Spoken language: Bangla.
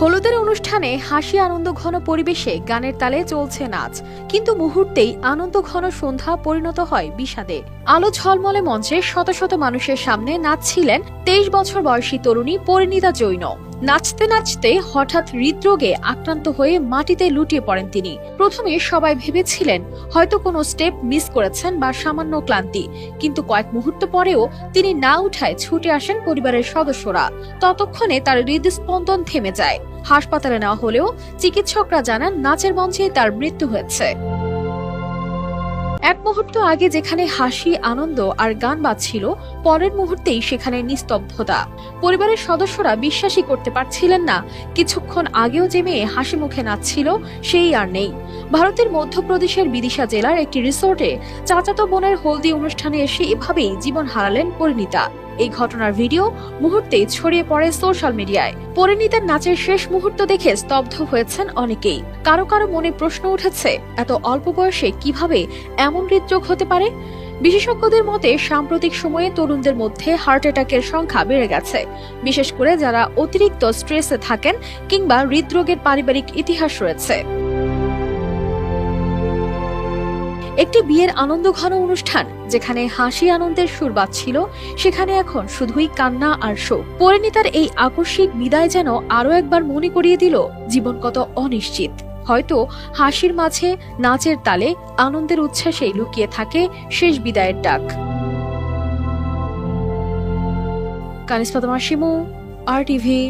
হলুদের অনুষ্ঠানে হাসি আনন্দ ঘন পরিবেশে গানের তালে চলছে নাচ। কিন্তু মুহূর্তেই আনন্দ ঘন সন্ধ্যা পরিণত হয় বিষাদে। আলো ঝলমলে মঞ্চে শত শত মানুষের সামনে নাচছিলেন তেইশ বছর বয়সী তরুণী পরিণীতা জৈন। নাচতে নাচতে হঠাৎ হৃদরোগে আক্রান্ত হয়ে মাটিতে লুটিয়ে পড়েন তিনি। প্রথমে সবাই ভেবেছিলেন হয়তো কোনো স্টেপ মিস করেছেন বা সামান্য ক্লান্তি। কিন্তু কয়েক মুহূর্ত পরেও তিনি না উঠায় ছুটে আসেন পরিবারের সদস্যরা। ততক্ষণে তার হৃদস্পন্দন থেমে যায়। হাসপাতালে নেওয়া হলেও চিকিৎসকরা জানান নাচের মঞ্চে তার মৃত্যু হয়েছে। এক মুহূর্ত আগে যেখানে হাসি, আনন্দ আর গান বাজছিল, পরের মুহূর্তেই সেখানে নিস্তব্ধতা। পরিবারের সদস্যরা বিশ্বাসই করতে পারছিলেন না, কিছুক্ষণ আগেও যে মেয়ে হাসি মুখে নাচছিল, সেই আর নেই। ভারতের মধ্যপ্রদেশের বিদিশা জেলার একটি রিসোর্টে চাচাতো বোনের হলদি অনুষ্ঠানে এসে এভাবেই জীবন হারালেন পরিণীতা। এই ঘটনার ভিডিও মুহূর্তেই ছড়িয়ে পড়ে সোশ্যাল মিডিয়ায়। পরিণীতার নাচের শেষ মুহূর্ত দেখে স্তব্ধ হয়েছেন অনেকেই। কারও কারও মনে প্রশ্ন উঠেছে, এত অল্প বয়সে কীভাবে এমন হৃদরোগ হতে পারে? বিশেষজ্ঞদের মতে, সাম্প্রতিক সময়ে তরুণদের মধ্যে হার্ট অ্যাটাকের সংখ্যা বেড়ে গেছে। বিশেষ করে যারা অতিরিক্ত স্ট্রেসে থাকেন কিংবা হৃদরোগের পারিবারিক ইতিহাস রয়েছে। একটি বিয়ের আনন্দ ঘন অনুষ্ঠান, যেখানে হাসি আনন্দের সুর বাজছিল, সেখানে এখন শুধুই কান্না আর শোক। পরিণীতার এই আকস্মিক বিদায় যেন আরও একবার মনে করিয়ে দিল জীবন কত অনিশ্চিত। হয়তো হাসির মাঝে নাচের তালে আনন্দের উচ্ছ্বাসে লুকিয়ে থাকে শেষ বিদায়ের ডাক। কানিস শিমু আর টিভি